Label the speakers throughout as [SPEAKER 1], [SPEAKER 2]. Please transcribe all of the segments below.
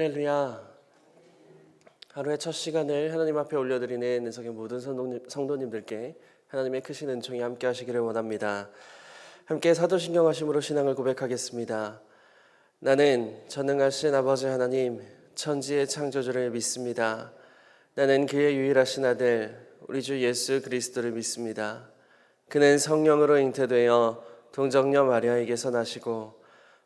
[SPEAKER 1] 할렐루야. 하루의 첫 시간을 하나님 앞에 올려드리는 은석의 모든 성도님, 성도님 들께 하나님의 크신 은총이 함께 하시기를 원합니다. 함께 사도신경 하심으로 신앙을 고백하겠습니다. 나는 전능하신 아버지 하나님, 천지의 창조주를 믿습니다. 나는 그의 유일하신 아들, 우리 주 예수 그리스도를 믿습니다. 그는 성령으로 잉태되어 동정녀 마리아에게서 나시고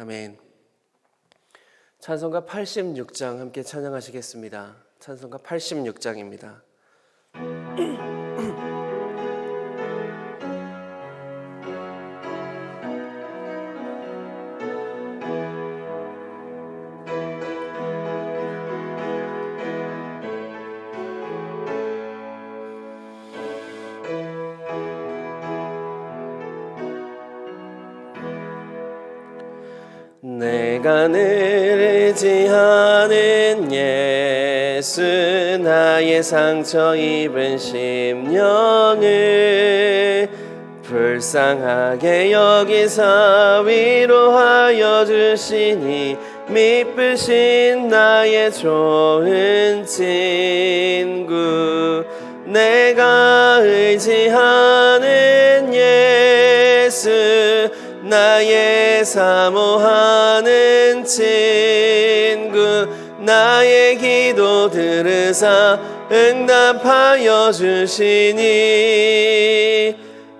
[SPEAKER 1] 아멘. 찬송가 86장 함께 찬양하시겠습니다. 찬송가 86장입니다. 내가 늘 의지하는 예수 나의 상처 입은 심령을 불쌍하게 여기사 위로하여 주시니 미쁘신 나의 좋은 친구 내가 의지하 사모하는 친구 나의 기도 들으사 응답하여 주시니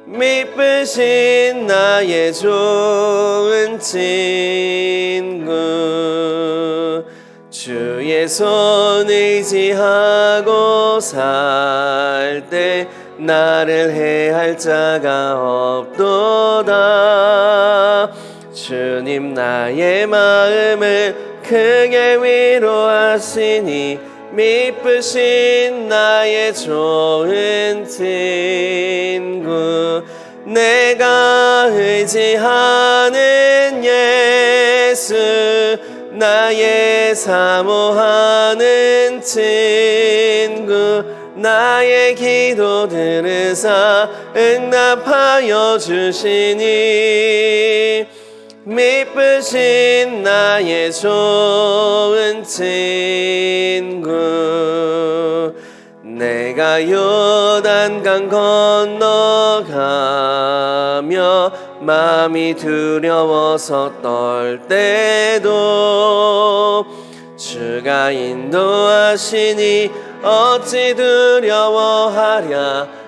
[SPEAKER 1] 미쁘신 나의 좋은 친구 주의 손 의지하고 살 때 나를 해할 자가 없도다 주님 나의 마음을 크게 위로하시니 미쁘신 나의 좋은 친구 내가 의지하는 예수 나의 사모하는 친구 나의 기도 들으사 응답하여 주시니 미쁘신 나의 좋은 친구 내가 요단강 건너가며 마음이 두려워서 떨 때도 주가 인도하시니 어찌 두려워하랴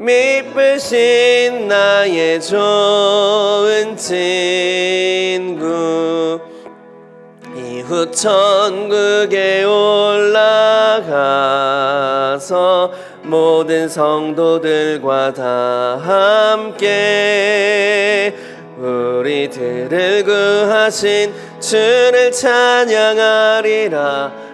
[SPEAKER 1] 미쁘신 나의 좋은 친구. 이후 천국에 올라가서 모든 성도들과 다 함께 우리들을 구하신 주를 찬양하리라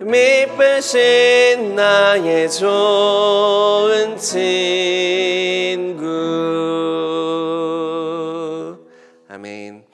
[SPEAKER 1] 미쁘신 나의 좋은 친구. 아멘.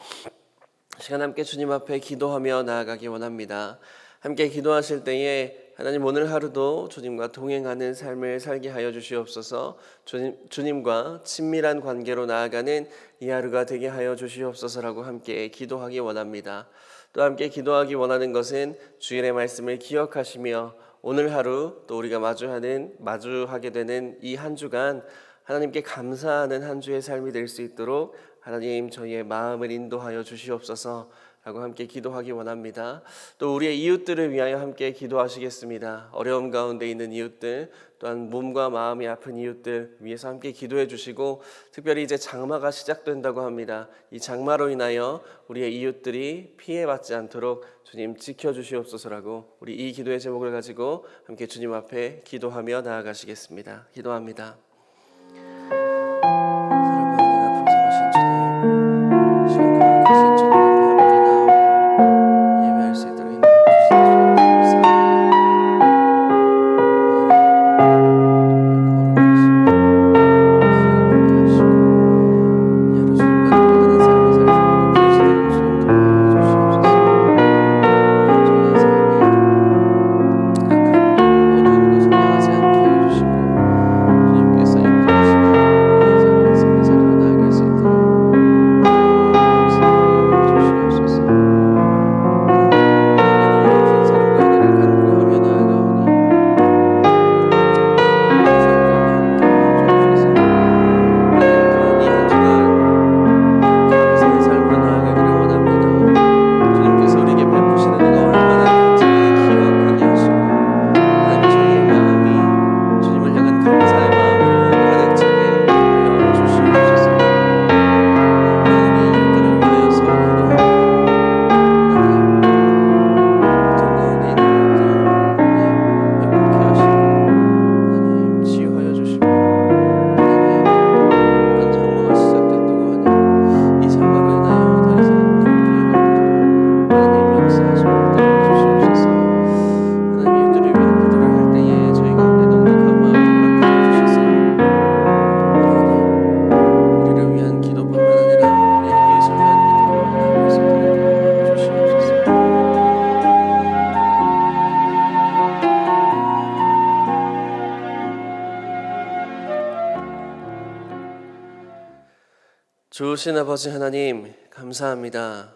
[SPEAKER 1] 시간 함께 주님 앞에 기도하며 나아가기 원합니다 함께 기도하실 때에 하나님 오늘 하루도 주님과 동행하는 삶을 살게 하여 주시옵소서. 주님, 주님과 친밀한 관계로 나아가는 이 하루가 되게 하여 주시옵소서라고 함께 기도하기 원합니다. 또 함께 기도하기 원하는 것은 주일의 말씀을 기억하시며 오늘 하루 또 우리가 마주하는 마주하게 되는 이 한 주간 하나님께 감사하는 한 주의 삶이 될 수 있도록 하나님 저희의 마음을 인도하여 주시옵소서. 라고 함께 기도하기 원합니다. 또 우리의 이웃들을 위하여 함께 기도하시겠습니다. 어려움 가운데 있는 이웃들, 또한 몸과 마음이 아픈 이웃들 위해서 함께 기도해 주시고 특별히 이제 장마가 시작된다고 합니다. 이 장마로 인하여 우리의 이웃들이 피해받지 않도록 주님 지켜 주시옵소서라고 우리 이 기도의 제목을 가지고 함께 주님 앞에 기도하며 나아가시겠습니다. 기도합니다. 좋으신 아버지 하나님 감사합니다.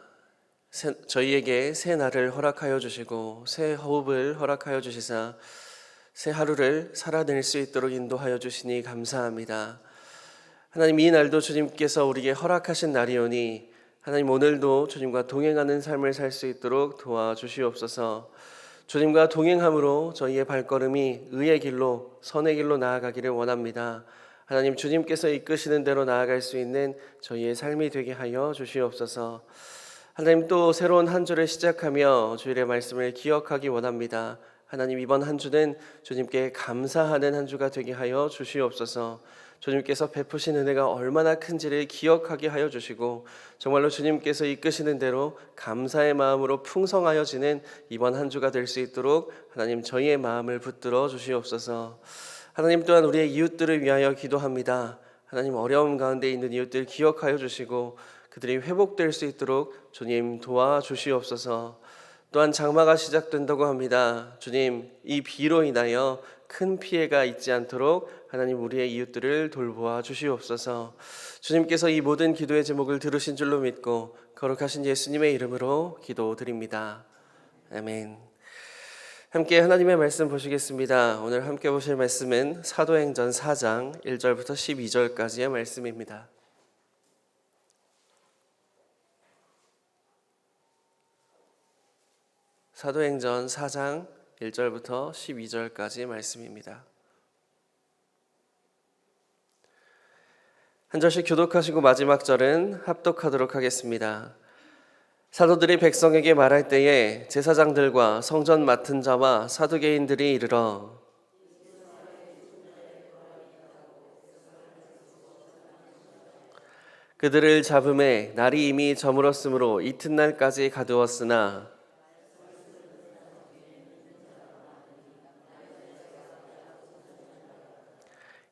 [SPEAKER 1] 새- 저희에게 새 날을 허락하여 주시고 새 호흡을 허락하여 주시사 새 하루를 살아낼 수 있도록 인도하여 주시니 감사합니다. 하나님 이 날도 주님께서 우리에게 허락하신 날이오니 하나님 오늘도 주님과 동행하는 삶을 살 수 있도록 도와주시옵소서. 주님과 동행함으로 저희의 발걸음이 의의 길로 선의 길로 나아가기를 원합니다. 하나님 주님께서 이끄시는 대로 나아갈 수 있는 저희의 삶이 되게 하여 주시옵소서. 하나님 또 새로운 한 주를 시작하며 주일의 말씀을 기억하기 원합니다. 하나님 이번 한 주는 주님께 감사하는 한 주가 되게 하여 주시옵소서. 주님께서 베푸신 은혜가 얼마나 큰지를 기억하게 하여 주시고 정말로 주님께서 이끄시는 대로 감사의 마음으로 풍성하여지는 이번 한 주가 될 수 있도록 하나님 저희의 마음을 붙들어 주시옵소서. 하나님 또한 우리의 이웃들을 위하여 기도합니다. 하나님 어려움 가운데 있는 이웃들 기억하여 주시고 그들이 회복될 수 있도록 주님 도와주시옵소서. 또한 장마가 시작된다고 합니다. 주님 이 비로 인하여 큰 피해가 있지 않도록 하나님 우리의 이웃들을 돌보아 주시옵소서. 주님께서 이 모든 기도의 제목을 들으신 줄로 믿고 거룩하신 예수님의 이름으로 기도드립니다. 아멘. 함께 하나님의 말씀 보시겠습니다. 오늘 함께 보실 말씀은 사도행전 4장 1절부터 12절까지의 말씀입니다. 사도행전 4장 1절부터 12절까지의 말씀입니다. 한 절씩 교독하시고 마지막 절은 합독하도록 하겠습니다. 사도들이 백성에게 말할 때에 제사장들과 성전 맡은 자와 사두개인들이 이르러 그들을 잡음에 날이 이미 저물었으므로 이튿날까지 가두었으나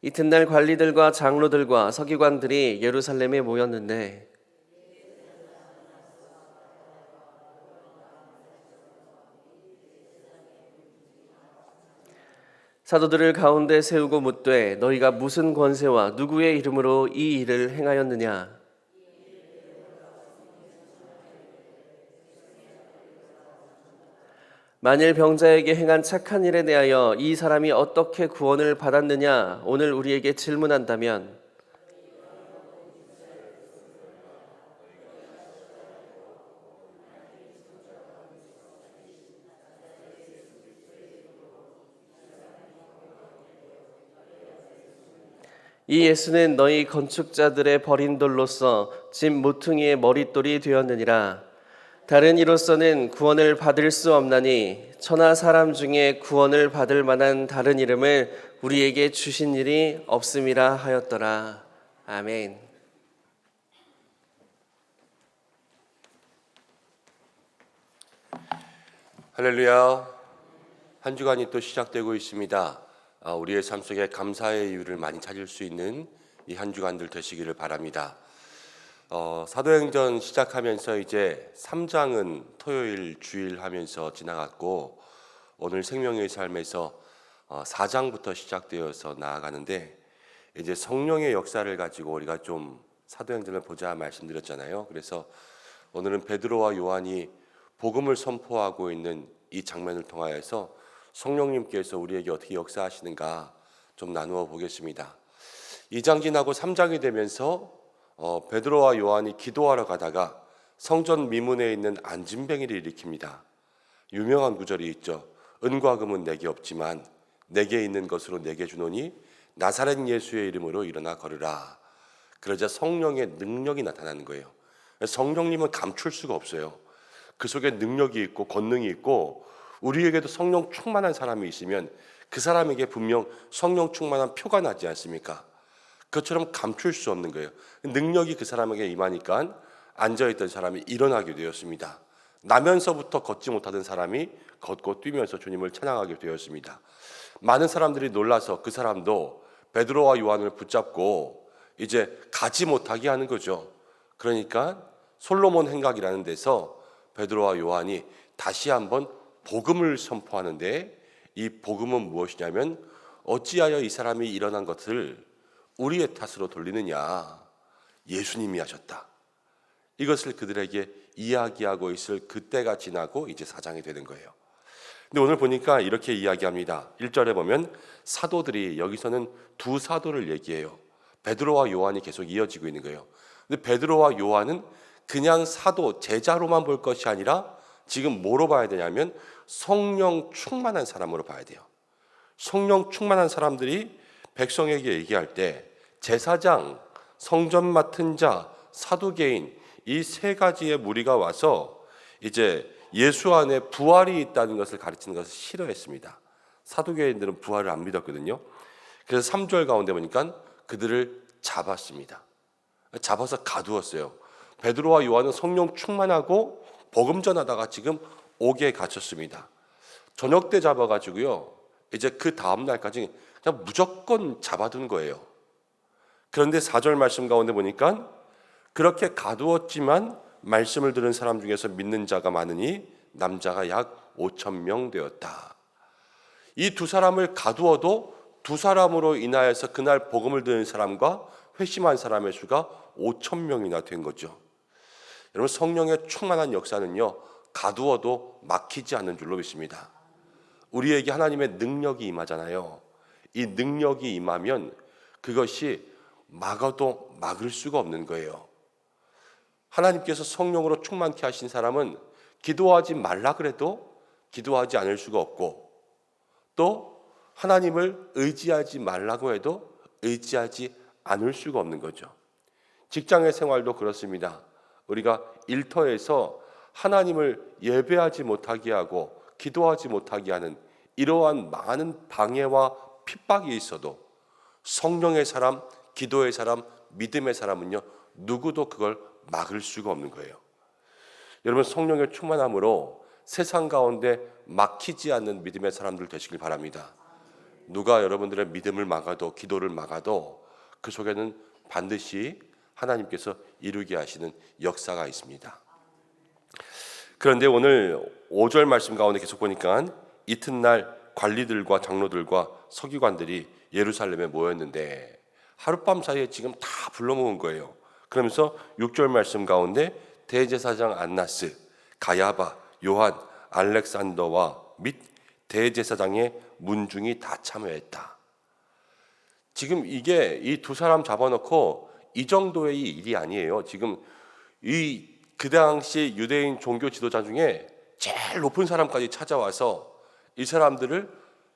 [SPEAKER 1] 이튿날 관리들과 장로들과 서기관들이 예루살렘에 모였는데 사도들을 가운데 세우고 묻되 너희가 무슨 권세와 누구의 이름으로 이 일을 행하였느냐? 만일 병자에게 행한 착한 일에 대하여 이 사람이 어떻게 구원을 받았느냐? 오늘 우리에게 질문한다면 이 예수는 너희 건축자들의 버린 돌로서 집 모퉁이의 머릿돌이 되었느니라. 다른 이로서는 구원을 받을 수 없나니 천하 사람 중에 구원을 받을 만한 다른 이름을 우리에게 주신 일이 없음이라 하였더라. 아멘.
[SPEAKER 2] 할렐루야. 한 주간이 또 시작되고 있습니다. 아, 우리의 삶 속에 감사의 이유를 많이 찾을 수 있는 이 한 주간들 되시기를 바랍니다. 어, 사도행전 시작하면서 이제 3장은 토요일 주일 하면서 지나갔고 오늘 생명의 삶에서 어, 4장부터 시작되어서 나아가는데 이제 성령의 역사를 가지고 우리가 좀 사도행전을 보자 말씀드렸잖아요. 그래서 오늘은 베드로와 요한이 복음을 선포하고 있는 이 장면을 통하여서 성령님께서 우리에게 어떻게 역사하시는가 좀 나누어 보겠습니다. 2장 지나고 3장이 되면서 어, 베드로와 요한이 기도하러 가다가 성전 미문에 있는 안진뱅이를 일으킵니다. 유명한 구절이 있죠. 은과 금은 내게 없지만 내게 있는 것으로 내게 주노니 나사렛 예수의 이름으로 일어나 걸으라. 그러자 성령의 능력이 나타나는 거예요. 성령님은 감출 수가 없어요. 그 속에 능력이 있고 권능이 있고 우리에게도 성령 충만한 사람이 있으면 그 사람에게 분명 성령 충만한 표가 나지 않습니까? 그것처럼 감출 수 없는 거예요. 능력이 그 사람에게 임하니까 앉아있던 사람이 일어나게 되었습니다. 나면서부터 걷지 못하던 사람이 걷고 뛰면서 주님을 찬양하게 되었습니다. 많은 사람들이 놀라서 그 사람도 베드로와 요한을 붙잡고 이제 가지 못하게 하는 거죠. 그러니까 솔로몬 행각이라는 데서 베드로와 요한이 다시 한번 복음을 선포하는데 이 복음은 무엇이냐면 어찌하여 이 사람이 일어난 것을 우리의 탓으로 돌리느냐 예수님이 하셨다. 이것을 그들에게 이야기하고 있을 그때가 지나고 이제 사장이 되는 거예요. 근데 오늘 보니까 이렇게 이야기합니다. 1절에 보면 사도들이 여기서는 두 사도를 얘기해요. 베드로와 요한이 계속 이어지고 있는 거예요. 근데 베드로와 요한은 그냥 사도 제자로만 볼 것이 아니라 지금 뭐로 봐야 되냐면 성령 충만한 사람으로 봐야 돼요. 성령 충만한 사람들이 백성에게 얘기할 때 제사장, 성전 맡은 자, 사두개인 이 세 가지의 무리가 와서 이제 예수 안에 부활이 있다는 것을 가르치는 것을 싫어했습니다. 사두개인들은 부활을 안 믿었거든요. 그래서 3절 가운데 보니까 그들을 잡았습니다. 잡아서 가두었어요. 베드로와 요한은 성령 충만하고 복음 전하다가 지금 옥에 갇혔습니다. 저녁 때 잡아가지고요. 이제 그 다음 날까지 그냥 무조건 잡아둔 거예요. 그런데 4절 말씀 가운데 보니까 그렇게 가두었지만 말씀을 들은 사람 중에서 믿는 자가 많으니 남자가 약 5천 명 되었다. 이 두 사람을 가두어도 두 사람으로 인하여서 그날 복음을 듣는 사람과 회심한 사람의 수가 5천 명이나 된 거죠. 여러분 성령의 충만한 역사는요 가두어도 막히지 않는 줄로 믿습니다. 우리에게 하나님의 능력이 임하잖아요. 이 능력이 임하면 그것이 막아도 막을 수가 없는 거예요. 하나님께서 성령으로 충만케 하신 사람은 기도하지 말라 그래도 기도하지 않을 수가 없고 또 하나님을 의지하지 말라고 해도 의지하지 않을 수가 없는 거죠. 직장의 생활도 그렇습니다. 우리가 일터에서 하나님을 예배하지 못하게 하고 기도하지 못하게 하는 이러한 많은 방해와 핍박이 있어도 성령의 사람, 기도의 사람, 믿음의 사람은요 누구도 그걸 막을 수가 없는 거예요. 여러분 성령의 충만함으로 세상 가운데 막히지 않는 믿음의 사람들 되시길 바랍니다. 누가 여러분들의 믿음을 막아도 기도를 막아도 그 속에는 반드시 하나님께서 이루게 하시는 역사가 있습니다. 그런데 오늘 5절 말씀 가운데 계속 보니까 이튿날 관리들과 장로들과 서기관들이 예루살렘에 모였는데 하룻밤 사이에 지금 다 불러모은 거예요. 그러면서 6절 말씀 가운데 대제사장 안나스, 가야바, 요한, 알렉산더와 및 대제사장의 문중이 다 참여했다. 지금 이게 이 두 사람 잡아놓고 이 정도의 일이 아니에요. 지금 이 그 당시 유대인 종교 지도자 중에 제일 높은 사람까지 찾아와서 이 사람들을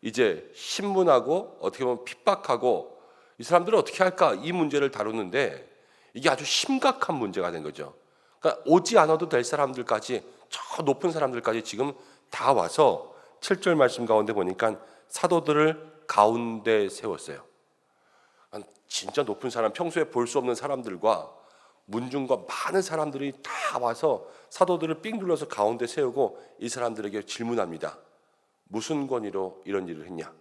[SPEAKER 2] 이제 신문하고 어떻게 보면 핍박하고 이 사람들을 어떻게 할까 이 문제를 다루는데 이게 아주 심각한 문제가 된 거죠. 그러니까 오지 않아도 될 사람들까지 저 높은 사람들까지 지금 다 와서 7절 말씀 가운데 보니까 사도들을 가운데 세웠어요. 진짜 높은 사람, 평소에 볼 수 없는 사람들과 문중과 많은 사람들이 다 와서 사도들을 삥 둘러서 가운데 세우고 이 사람들에게 질문합니다. 무슨 권위로 이런 일을 했냐?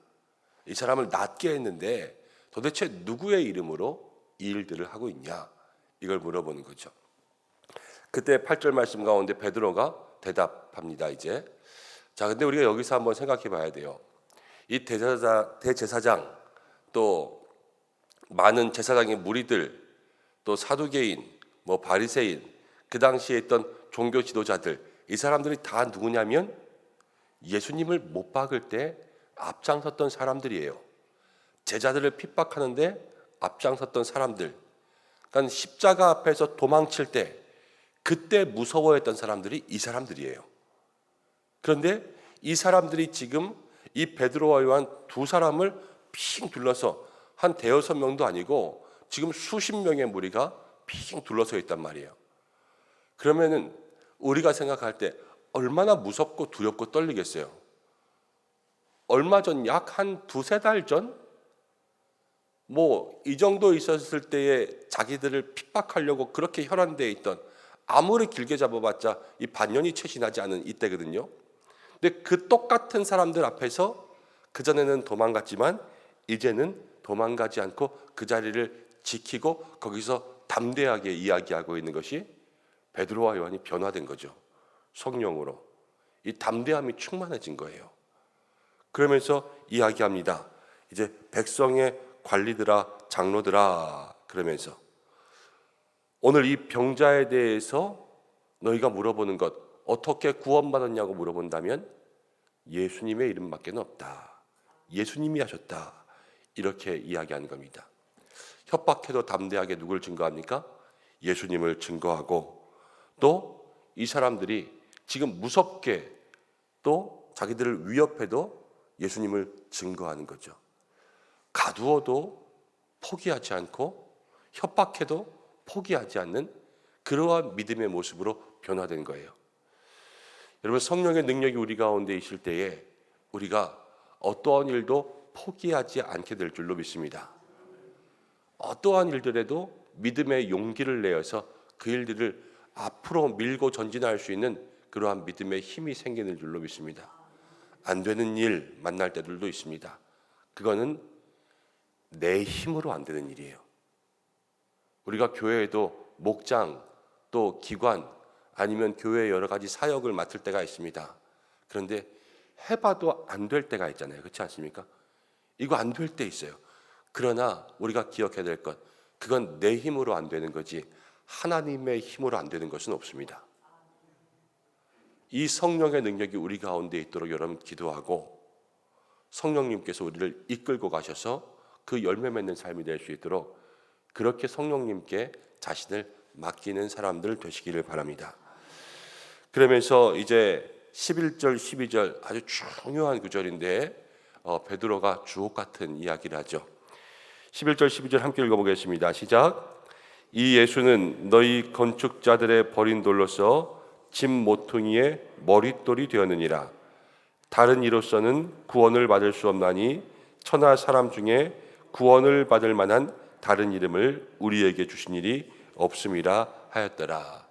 [SPEAKER 2] 이 사람을 낫게 했는데 도대체 누구의 이름으로 이 일들을 하고 있냐? 이걸 물어보는 거죠. 그때 8절 말씀 가운데 베드로가 대답합니다. 이제 자, 근데 우리가 여기서 한번 생각해 봐야 돼요. 이 대제사장, 대제사장 또 많은 제사장의 무리들 또 사두개인 뭐 바리새인 그 당시에 있던 종교 지도자들 이 사람들이 다 누구냐면 예수님을 못 박을 때 앞장섰던 사람들이에요. 제자들을 핍박하는데 앞장섰던 사람들. 그러니까 십자가 앞에서 도망칠 때 그때 무서워했던 사람들이 이 사람들이에요. 그런데 이 사람들이 지금 이 베드로와 요한 두 사람을 핑 둘러서 한 대여섯 명도 아니고 지금 수십 명의 무리가 핑 둘러서 있단 말이에요. 그러면은 우리가 생각할 때 얼마나 무섭고 두렵고 떨리겠어요. 얼마 전 약 한 두세 달 전? 뭐 이 정도 있었을 때에 자기들을 핍박하려고 그렇게 혈안되어 있던 아무리 길게 잡아봤자 이 반년이 채 지나지 않은 이때거든요. 근데 그 똑같은 사람들 앞에서 그 전에는 도망갔지만 이제는 도망가지 않고 그 자리를 지키고 거기서 담대하게 이야기하고 있는 것이 베드로와 요한이 변화된 거죠. 성령으로 이 담대함이 충만해진 거예요. 그러면서 이야기합니다. 이제 백성의 관리들아 장로들아 그러면서 오늘 이 병자에 대해서 너희가 물어보는 것 어떻게 구원받았냐고 물어본다면 예수님의 이름밖에 없다. 예수님이 하셨다. 이렇게 이야기하는 겁니다. 협박해도 담대하게 누굴 증거합니까? 예수님을 증거하고 또 이 사람들이 지금 무섭게 또 자기들을 위협해도 예수님을 증거하는 거죠. 가두어도 포기하지 않고 협박해도 포기하지 않는 그러한 믿음의 모습으로 변화된 거예요. 여러분 성령의 능력이 우리 가운데 있을 때에 우리가 어떠한 일도 포기하지 않게 될 줄로 믿습니다. 어떠한 일들에도 믿음의 용기를 내어서 그 일들을 앞으로 밀고 전진할 수 있는 그러한 믿음의 힘이 생기는 줄로 믿습니다. 안 되는 일 만날 때들도 있습니다. 그거는 내 힘으로 안 되는 일이에요. 우리가 교회에도 목장 또 기관 아니면 교회 여러 가지 사역을 맡을 때가 있습니다. 그런데 해봐도 안 될 때가 있잖아요. 그렇지 않습니까? 이거 안 될 때 있어요. 그러나 우리가 기억해야 될 것, 그건 내 힘으로 안 되는 거지 하나님의 힘으로 안 되는 것은 없습니다. 이 성령의 능력이 우리 가운데 있도록 여러분 기도하고 성령님께서 우리를 이끌고 가셔서 그 열매 맺는 삶이 될 수 있도록 그렇게 성령님께 자신을 맡기는 사람들 되시기를 바랍니다. 그러면서 이제 11절, 12절 아주 중요한 구절인데 어, 베드로가 주옥 같은 이야기를 하죠. 11절, 12절 함께 읽어보겠습니다. 시작. 이 예수는 너희 건축자들의 버린 돌로서 집 모퉁이의 머릿돌이 되었느니라. 다른 이로서는 구원을 받을 수 없나니 천하 사람 중에 구원을 받을 만한 다른 이름을 우리에게 주신 일이 없음이라 하였더라.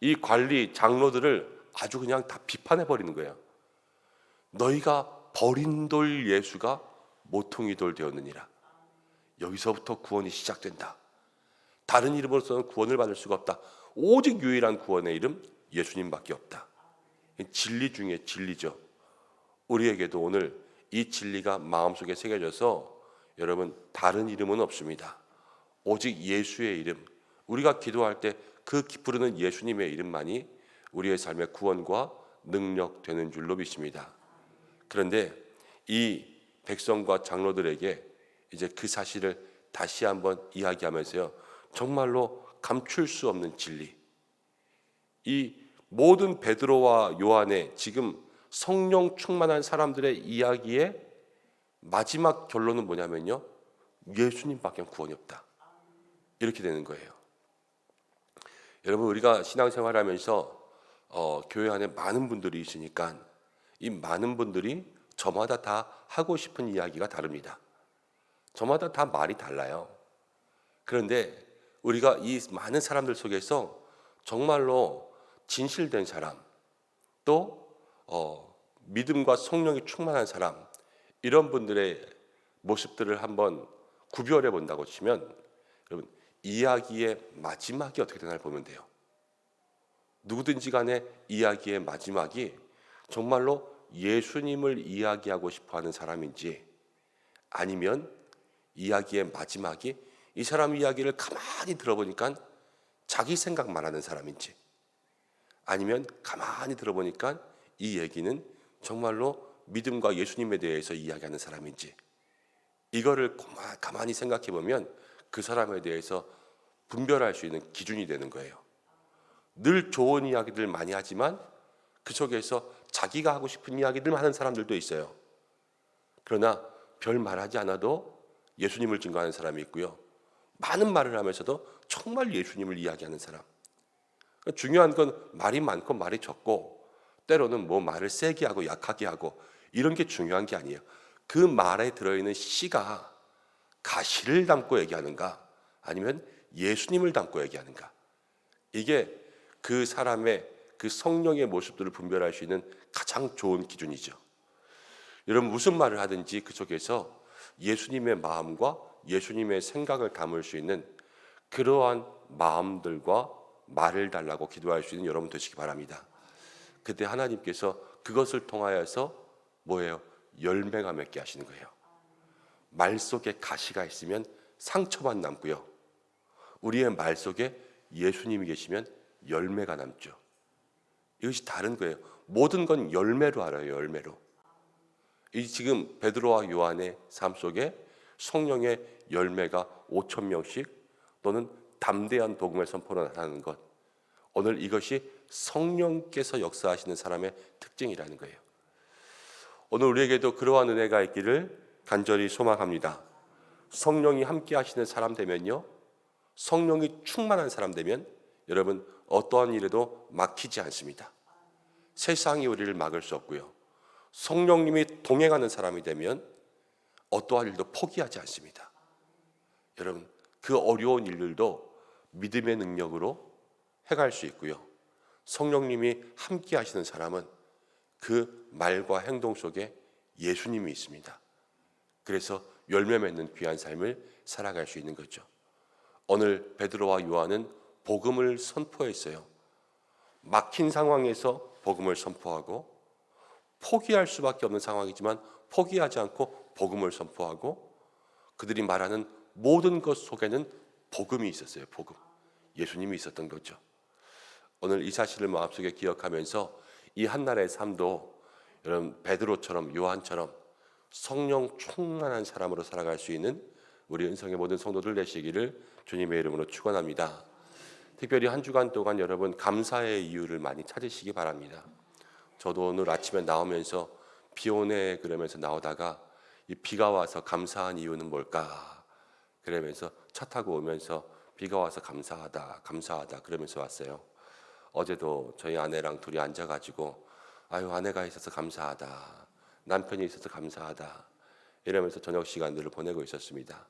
[SPEAKER 2] 이 관리 장로들을 아주 그냥 다 비판해 버리는 거예요. 너희가 버린 돌 예수가 모퉁이 돌 되었느니라. 여기서부터 구원이 시작된다. 다른 이름으로서는 구원을 받을 수가 없다. 오직 유일한 구원의 이름 예수님밖에 없다. 진리 중에 진리죠. 우리에게도 오늘 이 진리가 마음속에 새겨져서 여러분 다른 이름은 없습니다. 오직 예수의 이름. 우리가 기도할 때 그 부르는 예수님의 이름만이 우리의 삶의 구원과 능력 되는 줄로 믿습니다. 그런데 이 백성과 장로들에게 이제 그 사실을 다시 한번 이야기하면서요. 정말로 감출 수 없는 진리. 이 모든 베드로와 요한의 지금 성령 충만한 사람들의 이야기의 마지막 결론은 뭐냐면요. 예수님밖에 구원이 없다. 이렇게 되는 거예요. 여러분 우리가 신앙생활하면서 어, 교회 안에 많은 분들이 있으니까 이 많은 분들이 저마다 다 하고 싶은 이야기가 다릅니다. 저마다 다 말이 달라요. 그런데 우리가 이 많은 사람들 속에서 정말로 진실된 사람, 또 어, 믿음과 성령이 충만한 사람 이런 분들의 모습들을 한번 구별해 본다고 치면 여러분 이야기의 마지막이 어떻게 되나를 보면 돼요. 누구든지 간에 이야기의 마지막이 정말로 예수님을 이야기하고 싶어 하는 사람인지 아니면 이야기의 마지막이 이 사람 이야기를 가만히 들어보니까 자기 생각만 하는 사람인지 아니면 가만히 들어보니까 이 얘기는 정말로 믿음과 예수님에 대해서 이야기하는 사람인지 이거를 가만히 생각해 보면 그 사람에 대해서 분별할 수 있는 기준이 되는 거예요. 늘 좋은 이야기들 많이 하지만 그 속에서 자기가 하고 싶은 이야기들 하는 사람들도 있어요. 그러나 별 말하지 않아도 예수님을 증거하는 사람이 있고요. 많은 말을 하면서도 정말 예수님을 이야기하는 사람. 그러니까 중요한 건 말이 많고 말이 적고 때로는 뭐 말을 세게 하고 약하게 하고 이런 게 중요한 게 아니에요. 그 말에 들어있는 씨가 가시를 담고 얘기하는가 아니면 예수님을 담고 얘기하는가 이게 그 사람의 그 성령의 모습들을 분별할 수 있는 가장 좋은 기준이죠. 여러분 무슨 말을 하든지 그 속에서 예수님의 마음과 예수님의 생각을 담을 수 있는 그러한 마음들과 말을 달라고 기도할 수 있는 여러분 되시기 바랍니다. 그때 하나님께서 그것을 통하여서 뭐예요? 열매가 맺게 하시는 거예요. 말 속에 가시가 있으면 상처만 남고요. 우리의 말 속에 예수님이 계시면 열매가 남죠. 이것이 다른 거예요. 모든 건 열매로 알아요. 열매로. 이 지금 베드로와 요한의 삶 속에 성령의 열매가 5천 명씩 또는 담대한 복음의 선포로 나타나는 것. 오늘 이것이 성령께서 역사하시는 사람의 특징이라는 거예요. 오늘 우리에게도 그러한 은혜가 있기를 간절히 소망합니다. 성령이 함께 하시는 사람 되면요. 성령이 충만한 사람 되면 여러분 어떠한 일에도 막히지 않습니다. 세상이 우리를 막을 수 없고요. 성령님이 동행하는 사람이 되면 어떠한 일도 포기하지 않습니다. 여러분 그 어려운 일들도 믿음의 능력으로 해갈 수 있고요. 성령님이 함께 하시는 사람은 그 말과 행동 속에 예수님이 있습니다. 그래서 열매 맺는 귀한 삶을 살아갈 수 있는 거죠. 오늘 베드로와 요한은 복음을 선포했어요. 막힌 상황에서 복음을 선포하고 포기할 수밖에 없는 상황이지만 포기하지 않고 복음을 선포하고 그들이 말하는 모든 것 속에는 복음이 있었어요. 복음. 예수님이 있었던 거죠. 오늘 이 사실을 마음속에 기억하면서 이 한날의 삶도 여러분 베드로처럼 요한처럼 성령 충만한 사람으로 살아갈 수 있는 우리 은성의 모든 성도들 되시기를 주님의 이름으로 축원합니다. 특별히 한 주간 동안 여러분 감사의 이유를 많이 찾으시기 바랍니다. 저도 오늘 아침에 나오면서 비 오네 그러면서 나오다가 이 비가 와서 감사한 이유는 뭘까? 그러면서 차 타고 오면서 비가 와서 감사하다, 감사하다 그러면서 왔어요. 어제도 저희 아내랑 둘이 앉아가지고 아유 아내가 있어서 감사하다, 남편이 있어서 감사하다 이러면서 저녁 시간들을 보내고 있었습니다.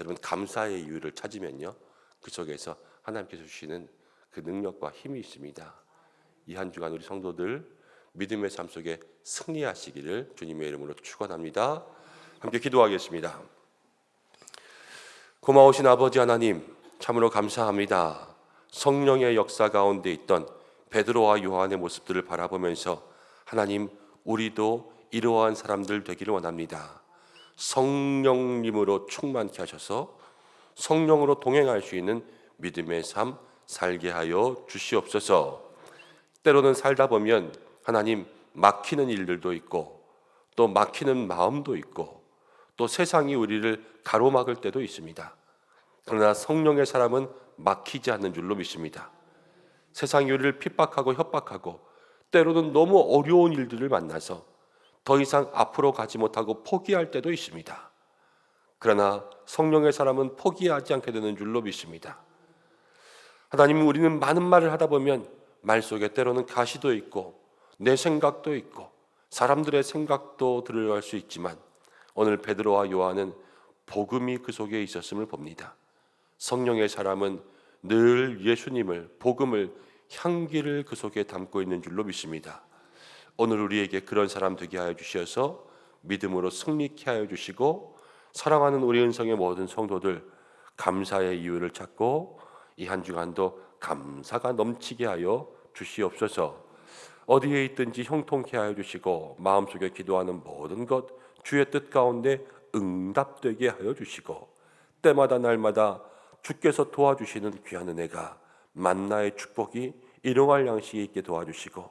[SPEAKER 2] 여러분 감사의 이유를 찾으면요 그 속에서 하나님께서 주시는 그 능력과 힘이 있습니다. 이 한 주간 우리 성도들 믿음의 삶 속에 승리하시기를 주님의 이름으로 축원합니다. 함께 기도하겠습니다. 고마우신 아버지 하나님 참으로 감사합니다. 성령의 역사 가운데 있던 베드로와 요한의 모습들을 바라보면서 하나님 우리도 이러한 사람들 되기를 원합니다. 성령님으로 충만케 하셔서 성령으로 동행할 수 있는 믿음의 삶 살게 하여 주시옵소서. 때로는 살다 보면 하나님 막히는 일들도 있고 또 막히는 마음도 있고 또 세상이 우리를 가로막을 때도 있습니다. 그러나 성령의 사람은 막히지 않는 줄로 믿습니다. 세상이 우리를 핍박하고 협박하고 때로는 너무 어려운 일들을 만나서 더 이상 앞으로 가지 못하고 포기할 때도 있습니다. 그러나 성령의 사람은 포기하지 않게 되는 줄로 믿습니다. 하나님 우리는 많은 말을 하다 보면 말 속에 때로는 가시도 있고 내 생각도 있고 사람들의 생각도 들어갈 수 있지만 오늘 베드로와 요한은 복음이 그 속에 있었음을 봅니다. 성령의 사람은 늘 예수님을 복음을 향기를 그 속에 담고 있는 줄로 믿습니다. 오늘 우리에게 그런 사람 되게 하여 주셔서 믿음으로 승리케 하여 주시고 사랑하는 우리 은성의 모든 성도들 감사의 이유를 찾고 이 한 주간도 감사가 넘치게 하여 주시옵소서. 어디에 있든지 형통케 하여 주시고 마음속에 기도하는 모든 것 주의 뜻 가운데 응답되게 하여 주시고 때마다 날마다 주께서 도와주시는 귀한 은혜가 만나의 축복이 일용할 양식이 있게 도와주시고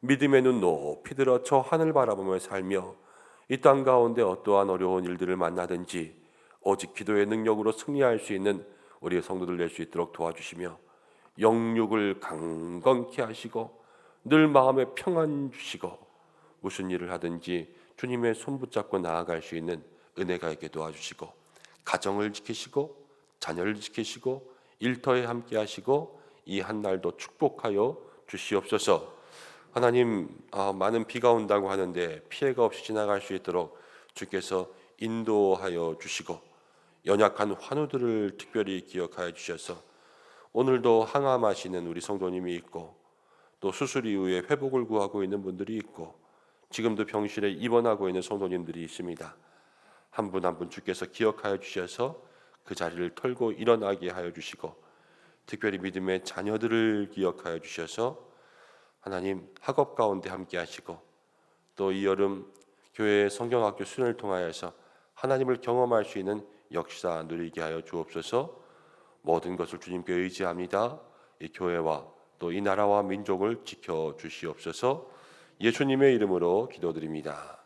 [SPEAKER 2] 믿음의 눈 높이 들어 저 하늘 바라보며 살며 이 땅 가운데 어떠한 어려운 일들을 만나든지 오직 기도의 능력으로 승리할 수 있는 우리의 성도들 될 수 있도록 도와주시며 영육을 강건케 하시고 늘 마음에 평안 주시고 무슨 일을 하든지 주님의 손 붙잡고 나아갈 수 있는 은혜가 있게 도와주시고 가정을 지키시고 자녀를 지키시고 일터에 함께 하시고 이 한 날도 축복하여 주시옵소서. 하나님 아, 많은 비가 온다고 하는데 피해가 없이 지나갈 수 있도록 주께서 인도하여 주시고 연약한 환우들을 특별히 기억하여 주셔서 오늘도 항암하시는 우리 성도님이 있고 또 수술 이후에 회복을 구하고 있는 분들이 있고 지금도 병실에 입원하고 있는 성도님들이 있습니다. 한 분 한 분 주께서 기억하여 주셔서 그 자리를 털고 일어나게 하여 주시고 특별히 믿음의 자녀들을 기억하여 주셔서 하나님 학업 가운데 함께 하시고 또 이 여름 교회 성경학교 수련을 통하여서 하나님을 경험할 수 있는 역사 누리게 하여 주옵소서. 모든 것을 주님께 의지합니다. 이 교회와 또 이 나라와 민족을 지켜 주시옵소서. 예수님의 이름으로 기도드립니다.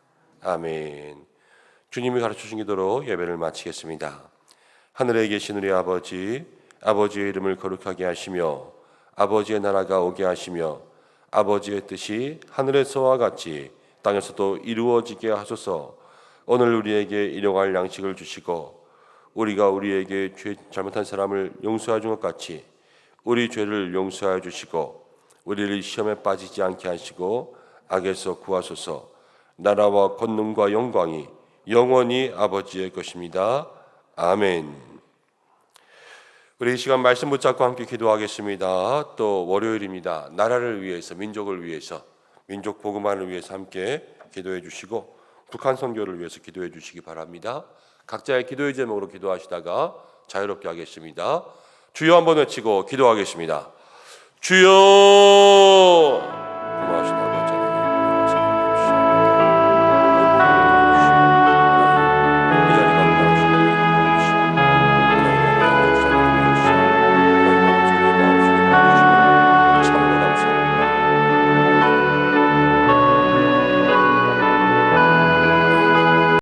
[SPEAKER 2] 아멘. 주님이 가르쳐 주신 기도로 예배를 마치겠습니다. 하늘에 계신 우리 아버지, 아버지의 이름을 거룩하게 하시며 아버지의 나라가 오게 하시며 아버지의 뜻이 하늘에서와 같이 땅에서도 이루어지게 하소서. 오늘 우리에게 일용할 양식을 주시고 우리가 우리에게 죄 잘못한 사람을 용서해 준것 같이 우리 죄를 용서하여 주시고 우리를 시험에 빠지지 않게 하시고 악에서 구하소서. 나라와 권능과 영광이 영원히 아버지의 것입니다. 아멘. 우리 이 시간 말씀 붙잡고 함께 기도하겠습니다. 또 월요일입니다. 나라를 위해서, 민족을 위해서, 민족 복음만을 위해서 함께 기도해 주시고 북한 선교를 위해서 기도해 주시기 바랍니다. 각자의 기도의 제목으로 기도하시다가 자유롭게 하겠습니다. 주여 한번 외치고 기도하겠습니다. 주여